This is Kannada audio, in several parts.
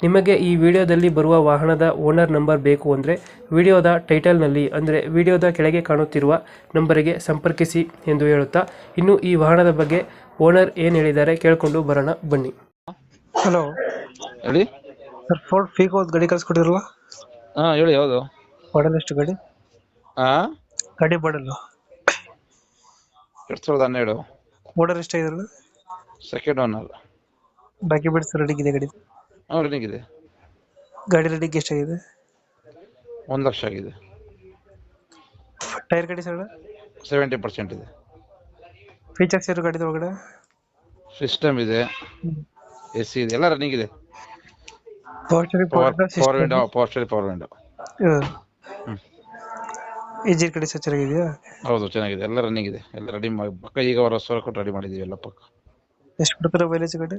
ನಿಮಗೆ ಈ ವಿಡಿಯೋದಲ್ಲಿ ಬರುವ ವಾಹನದ ಓನರ್ ನಂಬರ್ ಬೇಕು ಅಂದರೆ ವಿಡಿಯೋದ ಟೈಟಲ್ನಲ್ಲಿ ಅಂದರೆ ವಿಡಿಯೋದ ಕೆಳಗೆ ಕಾಣುತ್ತಿರುವ ನಂಬರಿಗೆ ಸಂಪರ್ಕಿಸಿ ಎಂದು ಹೇಳುತ್ತಾ ಇನ್ನು ಈ ವಾಹನದ ಬಗ್ಗೆ ಓನರ್ ಏನು ಹೇಳಿದ್ದಾರೆ ಕೇಳಿಕೊಂಡು ಬರೋಣ ಬನ್ನಿ. ಹಲೋ. ಹೇಳಿ. ಸರ್ ಫೋರ್ಡ್ ಫೀಗೋ ಒಂದು ಗಾಡಿ ಕಳಿಸ್ಕೊಟ್ಟಿರಲ್ಲ ಹಾ ಹೇಳಿ ಯಾವುದು? ಮಾಡಲ್ ಎಷ್ಟು ಗಾಡಿ? ಹಾ ಗಾಡಿ ಮಾಡಲ್ಲ ಎರಡು ಸಾವಿರದ ಹನ್ನೆರಡು. ಓಡರ್ ಎಷ್ಟಾಗಿದ್ರಲ್ಲ ಸೆಕೆಂಡ್ ಓನರ್ ಬಾಕಿ ಬಿಡ್ಸ್ ರೆಡಿ ಇದೆ ಗಾಡಿ. ಹಾ ರನ್ನಿಂಗ್ ಇದೆ. ಗಾಡಿ ರೆಡಿಗೆ ಎಷ್ಟಾಗಿದೆ? ಒಂದು ಲಕ್ಷ ಆಗಿದೆ. ಟೈರ್ ಗಾಡಿ ಸರ್ ಸೆವೆಂಟಿ ಪರ್ಸೆಂಟ್ ಇದೆ. ಫೀಚರ್ಸ್ ಇರೋ ಗಾಡಿ ಒಳಗಡೆ? ಸಿಸ್ಟಮ್ ಇದೆ. ಎ ಸಿ ಇದೆ. ಎಲ್ಲ ರನ್ನಿಂಗ್ ಇದೆ. Power power window power steering power window. Engine ಕಡೆ ಚೆನ್ನಾಗಿದೆಯಾ? ಹೌದು ಚೆನ್ನಾಗಿದೆ. ಎಲ್ಲ ರನ್ನಿಂಗ್ ಇದೆ. ಎಲ್ಲ ರೆಡಿ ಮಾಡಿ ಪಕ್ಕ ಈಗ ಹೊರ ವರ್ಷ ಕೊಟ್ಟು ರೆಡಿ ಮಾಡಿದೀವಿ ಎಲ್ಲ ಪಕ್ಕ. ಎಷ್ಟು ಕೊಡ್ತಾರೆ ಮೈಲೇಜ್ ಗಾಡಿ?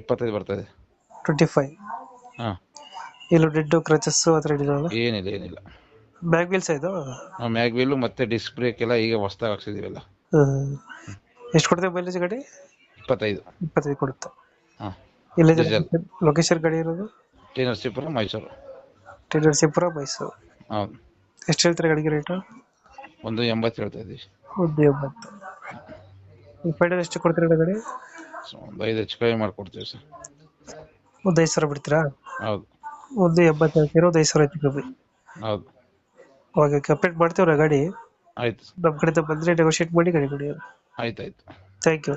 ಇಪ್ಪತ್ತೈದು ಬರ್ತದೆ. ಟ್ವೆಂಟಿ ಫೈವ್ ಹಾಂ. ಎಲ್ಲೂ ಡೆಡ್ ಕ್ರಚಸ್ ಆ ಥರ ಇಡಿರಲ್ಲ ಏನಿಲ್ಲ. ಏನಿಲ್ಲ ಬ್ಯಾಕ್ ವೀಲ್ಸ್ ಇದು? ನಾವು ಮ್ಯಾಗ್ ವೀಲು ಮತ್ತೆ ಡಿಸ್ಕ್ ಬ್ರೇಕ್ ಎಲ್ಲ ಈಗ ಹೊಸ್ದಾಗಿ ಹಾಕ್ಸಿದೀವಲ್ಲ. ಎಷ್ಟು ಕೊಡ್ತೇವೆ ಮೈಲೇಜ್ ಗಾಡಿ? ಇಪ್ಪತ್ತೈದು. ಇಪ್ಪತ್ತೈದು ಕೊಡುತ್ತೆ. ಹಾ. ಇಲ್ಲ Diesel. ಲೊಕೇಶನ್ ಗಾಡಿ ಇರೋದು? ಟಿ ನರಸೀಪುರ ಮೈಸೂರು ಟಿನರ್ಸಿಪುರ ಮೈಸೂರು ಹೌದು. ಎಷ್ಟು ಹೇಳ್ತಾರೆ ಗಾಡಿಗೆ ರೇಟು ಒಂದು ಎಂಬತ್ತು ಹೇಳ್ತಾ ಇದ್ದೀವಿ. ಒಂದು ಎಂಬತ್ತು. ಫೈನಲ್ ಎಷ್ಟು ಕೊಡ್ತೀರಾ ಗಾಡಿ? ಸೊ ಒಂದು ಐದು ಹೆಚ್ಚು ಕಡಿಮೆ ಮಾಡ್ಕೊಡ್ತೀವಿ ಸರ್. ಒಂದು ಐದು ಸಾವಿರ ಬಿಡ್ತೀರಾ? ಹೌದು. ಒಂದು ಎಂಬತ್ತು ಹೇಳ್ತೀರಾ ಒಂದು ಐದು ಸಾವಿರ ಐತಿ ಕಮ್ಮಿ ಹೌದು. ಅವಾಗ ಕಂಪ್ಲೀಟ್ ಮಾಡ್ತೀವ್ರ ಗಾಡಿ? ಆಯ್ತು. ನಮ್ಮ ಕಡೆಯಿಂದ ಬಂದರೆ ನೆಗೋಷಿಯೇಟ್ ಮಾಡಿ ಗಾಡಿ ಕೊಡಿ. ಆಯ್ತು ಆಯ್ತು. Thank you